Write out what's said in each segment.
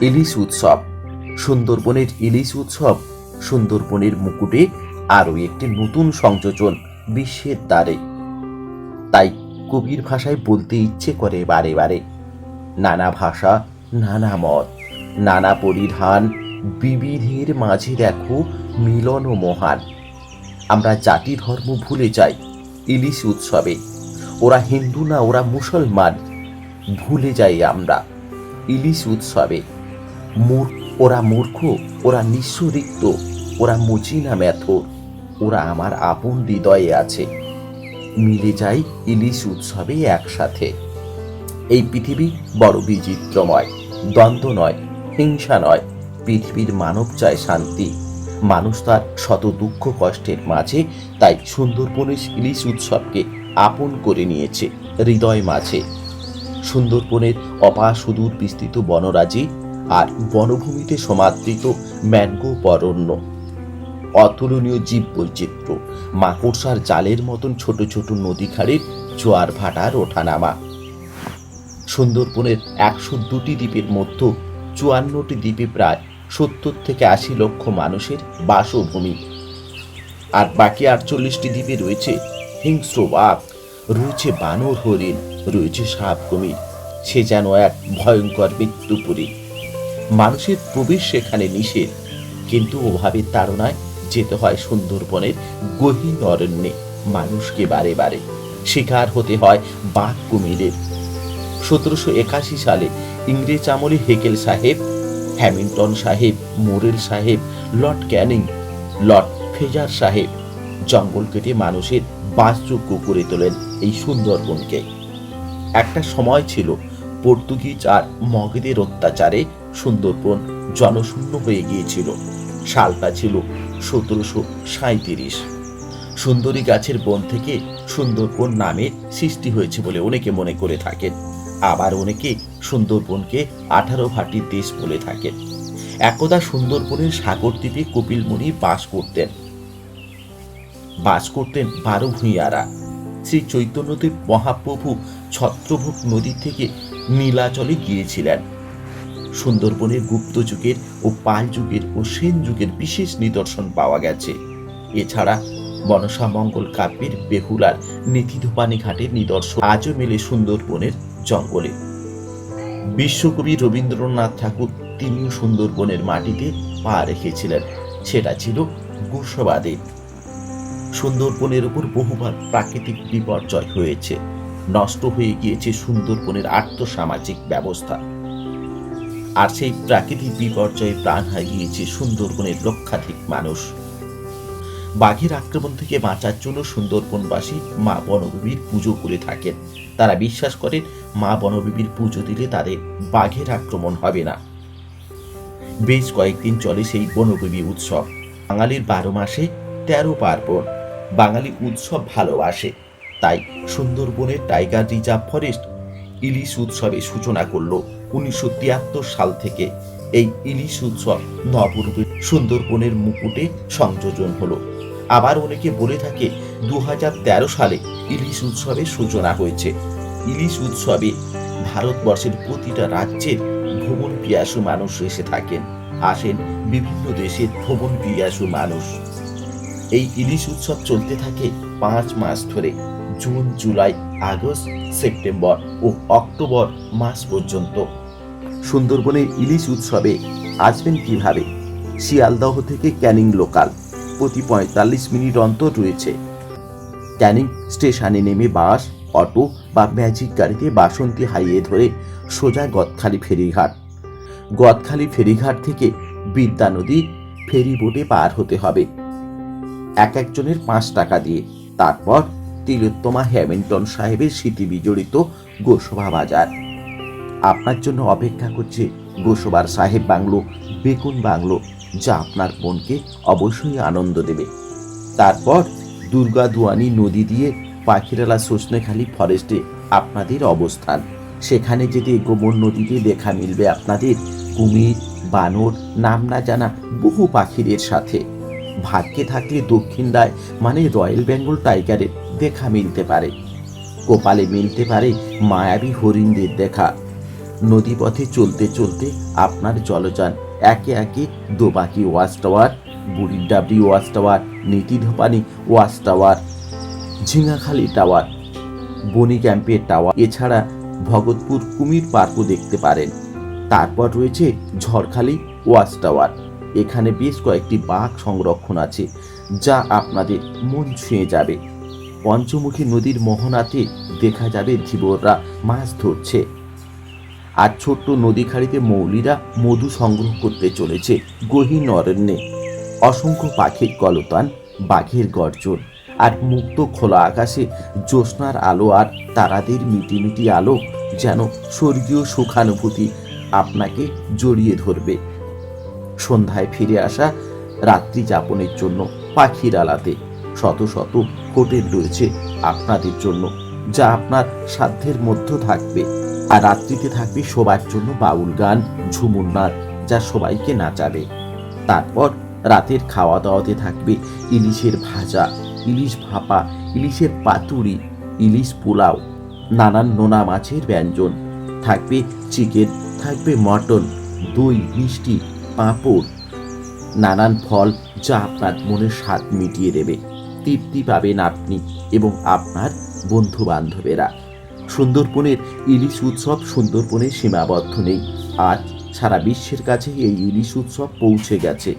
ইলিশ উৎসব। সুন্দরবনের ইলিশ উৎসব সুন্দরবনের মুকুটে আরও একটি নতুন সংযোজন বিশ্বের দ্বারে। তাই কবির ভাষায় বলতে ইচ্ছে করে বারে বারে। নানা ভাষা, নানা মত, নানা পরিধান, বিবিধের মাঝে দেখো মিলন ও মহান। আমরা জাতি ধর্ম ভুলে যাই ইলিশ উৎসবে। ওরা হিন্দু না, ওরা মুসলমান। ভুলে যাই আমরা ইলিশ উৎসবে। মূর ওরা মূর্খ, ওরা নিঃস্বরিক্ত ওরা মুচি না ম্যাথর ওরা আমার আপন হৃদয়ে আছে। মিলে যাই ইলিশ উৎসবে একসাথে। এই পৃথিবী বড় বিচিত্রময়, দ্বন্দ্ব নয়, হিংসা নয়, পৃথিবীর মানব চায় শান্তি। মানুষ তার শত দুঃখ কষ্টের মাঝে তাই সুন্দরবনের ইলিশ উৎসবকে আপন করে নিয়েছে, হৃদয় মাঝে। সুন্দরবনের অপা সুদূর বিস্তৃত বনরাজি আর বনভূমিতে সমাদৃত ম্যানগ্রোভ অরণ্য অতুলনীয় জীব বৈচিত্র্য মাকড়সার জালের মতন ছোট ছোট নদী খাড়ির জোয়ার ভাটার ওঠানামা। সুন্দরবনের একশো দুটি দ্বীপের মধ্যে চুয়ান্নটি দ্বীপে প্রায় সত্তর থেকে আশি লক্ষ মানুষের বাসভূমি। আর বাকি আটচল্লিশটি দ্বীপে রয়েছে হিংস্র বাঘ, রয়েছে বানর হরিণ, রয়েছে সাপ কুমির সে যেন এক ভয়ঙ্কর মৃত্যুপুরী। মানুষের প্রবেশ সেখানে নিষেধ। কিন্তু ওভাবে তাড়নায় যেতে হয় সুন্দরবনের গহীন অরণ্যে মানুষকে বারে বারে। শিকার হতে হয় বাঘ কুমিরের। সতেরোশো একাশি সালে ইংরেজ আমলে হেকেল সাহেব, হ্যামিল্টন সাহেব, মোরেল সাহেব, লর্ড ক্যানিং, লর্ড ফেজার সাহেব জঙ্গল কেটে মানুষের বাসযোগ্য করে তোলেন এই সুন্দরবনকে। একটা সময় ছিল পর্তুগিজ আর মগেদের অত্যাচারে সুন্দরবন জনশূন্য হয়ে গিয়েছিল। সালটা ছিল সতেরোশো সাঁত্রিশ সুন্দরী গাছের বন থেকে সুন্দরবন নামে সৃষ্টি হয়েছে বলে অনেকে মনে করে থাকেন। আবার অনেকে সুন্দরবনকে আঠারো ভাটির দেশ বলে থাকেন। একদা সুন্দরবনের সাগর দ্বীপে কপিলমণি বাস করতেন। বাস করতেন বারো ভূঁইয়ারা। শ্রী চৈতন্যদেব মহাপ্রভু ছত্রভোগ নদী থেকে নীলাচলে গিয়েছিলেন। সুন্দরবনের গুপ্ত যুগের ও পাল যুগের ও সেন যুগের বিশেষ নিদর্শন পাওয়া গেছে। এছাড়া মনসা মঙ্গল কাব্যের বেহুলার নীতিধোপানি ঘাটের নিদর্শন আজও মেলে সুন্দরবনের জঙ্গলে। বিশ্বকবি রবীন্দ্রনাথ ঠাকুর তিনিও সুন্দরবনের মাটিতে পা রেখেছিলেন। সেটা ছিল গোসবাদে সুন্দরবনের উপর বহুবার প্রাকৃতিক বিপর্যয় হয়েছে। নষ্ট হয়ে গিয়েছে সুন্দরবনের আর্থসামাজিক ব্যবস্থা। আর সেই প্রাকৃতিক বিপর্যয়ে প্রাণ হারিয়েছে সুন্দরবনের লক্ষাধিক মানুষ। বাঘের আক্রমণ থেকে বাঁচার জন্য সুন্দরবনবাসী মা বনবিবির পুজো করে থাকেন। তারা বিশ্বাস করেন, মা বনবিবির পুজো দিলে তাদের বাঘের আক্রমণ হবে না। বেশ কয়েকদিন চলে সেই বনবিবি উৎসব। বাঙালির বারো মাসে তেরো পার্বণ। বাঙালি উৎসব ভালোবাসে। তাই সুন্দরবনের টাইগার রিজার্ভ ফরেস্ট ইলিশ উৎসবে সূচনা করল উনিশশো তিয়াত্তর সাল থেকে। এই ইলিশ উৎসব নবরূপে সুন্দরবনের মুকুটে সংযোজন হলো। আবার অনেকে বলে থাকে, দুহাজার তেরো সালে ইলিশ উৎসবের সূচনা হয়েছে। ইলিশ উৎসবে ভারতবর্ষের প্রতিটা রাজ্যের ভ্রমণ পিয়াসু মানুষ এসে থাকেন, আসেন বিভিন্ন দেশের ভ্রমণ পিয়াসু মানুষ। এই ইলিশ উৎসব চলতে থাকে পাঁচ মাস ধরে। জুন, জুলাই, আগস্ট, সেপ্টেম্বর ও অক্টোবর মাস পর্যন্ত। সুন্দরবনের ইলিশ উৎসবে আসবেন কীভাবে? শিয়ালদহ থেকে ক্যানিং লোকাল। প্রতি পঁয়তাল্লিশ মিনিট অন্তর রয়েছে। ক্যানিং স্টেশনে নেমে বাস, অটো বা ম্যাজিক গাড়িতে বাসন্তী হাইয়ে ধরে সোজা গদখালি ফেরিঘাট। গদখালি ফেরিঘাট থেকে বিদ্যা নদী ফেরি বোটে পার হতে হবে। এক একজনের পাঁচ টাকা দিয়ে। তারপর তিলোত্তমা হ্যামিল্টন সাহেবের স্মৃতি বিজড়িত গোসভা বাজার। আপনার জন্য অপেক্ষা করছে গোসবার সাহেব বাংলো, বেকুন বাংলো, যা আপনার মনকে অবশ্যই আনন্দ দেবে। তারপর দুর্গা দুয়ানি নদী দিয়ে পাখিরালা সজনেখালি ফরেস্টে আপনাদের অবস্থান। সেখানে যেতে গোমর নদীতে দেখা মিলবে আপনাদের কুমির, বানর, নাম না জানা বহু পাখিদের সাথে। ভাগ্যে থাকলে দক্ষিণ দক্ষিণদায় মানে রয়্যাল বেঙ্গল টাইগারের দেখা মিলতে পারে। কপালে মিলতে পারে মায়াবী হরিণদের দেখা। নদীপথে চলতে চলতে আপনার জলযান। একে একে Dobanki watch tower Buridabri watch tower Netidhopani watch tower, Jhingakhali tower, Bonnie ক্যাম্পের টাওয়ার, এছাড়া ভগতপুর কুমির পার্কও দেখতে পারেন। তারপর রয়েছে ঝড়খালি ওয়াচ টাওয়ার। এখানে বেশ কয়েকটি বাঘ সংরক্ষণ আছে, যা আপনাদের মন ছুঁয়ে যাবে। পঞ্চমুখী নদীর মোহনাতে দেখা যাবে ধীবররা মাছ ধরছে। আর ছোট্ট নদী খাড়িতে মৌলিরা মধু সংগ্রহ করতে চলেছে গহীন অরণ্যে অসংখ্য পাখির কলতান, বাঘের গর্জন, আর মুক্ত খোলা আকাশে জ্যোৎস্নার আলো আর তারাদের মিটিমিটি আলো যেন স্বর্গীয় সুখানুভূতি আপনাকে জড়িয়ে ধরবে। সন্ধ্যায় ফিরে আসা রাত্রি যাপনের জন্য পাখির আলাতে। শত শত হোটেল রয়েছে আপনাদের জন্য, যা আপনার সাধ্যের মধ্যে থাকবে। আর রাত্রিতে থাকবে সবার জন্য বাউল গান, ঝুমুর নাচ যা সবাইকে নাচাবে। তারপর রাতের খাওয়া দাওয়াতে থাকবে ইলিশের ভাজা, ইলিশ ভাপা, ইলিশের পাতুরি, ইলিশ পোলাও, নানান নোনা মাছের ব্যঞ্জন। থাকবে চিকেন, থাকবে মটন, দই, মিষ্টি, পাঁপড়। নানান ফল যা আপনার মনের স্বাদ মিটিয়ে দেবে। তৃপ্তি পাবেন আপনি এবং আপনার বন্ধু বান্ধবেরা সুন্দরবনের ইলিশ উৎসব সুন্দরবনে সীমাবদ্ধ নেই। আজ সারা বিশ্বের কাছে এই ইলিশ উৎসব পৌঁছে গেছে।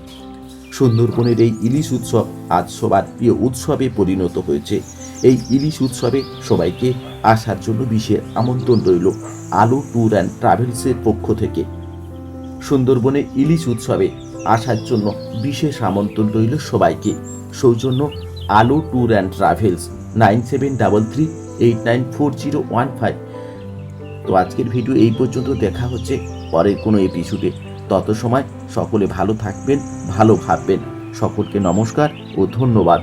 সুন্দরবনের এই ইলিশ উৎসব আজ সবার প্রিয় উৎসবে পরিণত হয়েছে। এই ইলিশ উৎসবে সবাইকে আসার জন্য বিশেষ আমন্ত্রণ রইল আলো ট্যুর অ্যান্ড ট্রাভেলসের পক্ষ থেকে। সুন্দরবনে ইলিশ উৎসবে আসার জন্য বিশেষ আমন্ত্রণ রইল সবাইকে। সৌজন্য Alo tour and travels nine seven double three eight nine four zero one five তো আজকের ভিডিও এই পর্যন্ত, দেখা হচ্ছে পরের কোনো এপিসোডে তত সময় সকলে ভালো থাকবেন, ভালো ভাববেন। সকলকে নমস্কার ও ধন্যবাদ।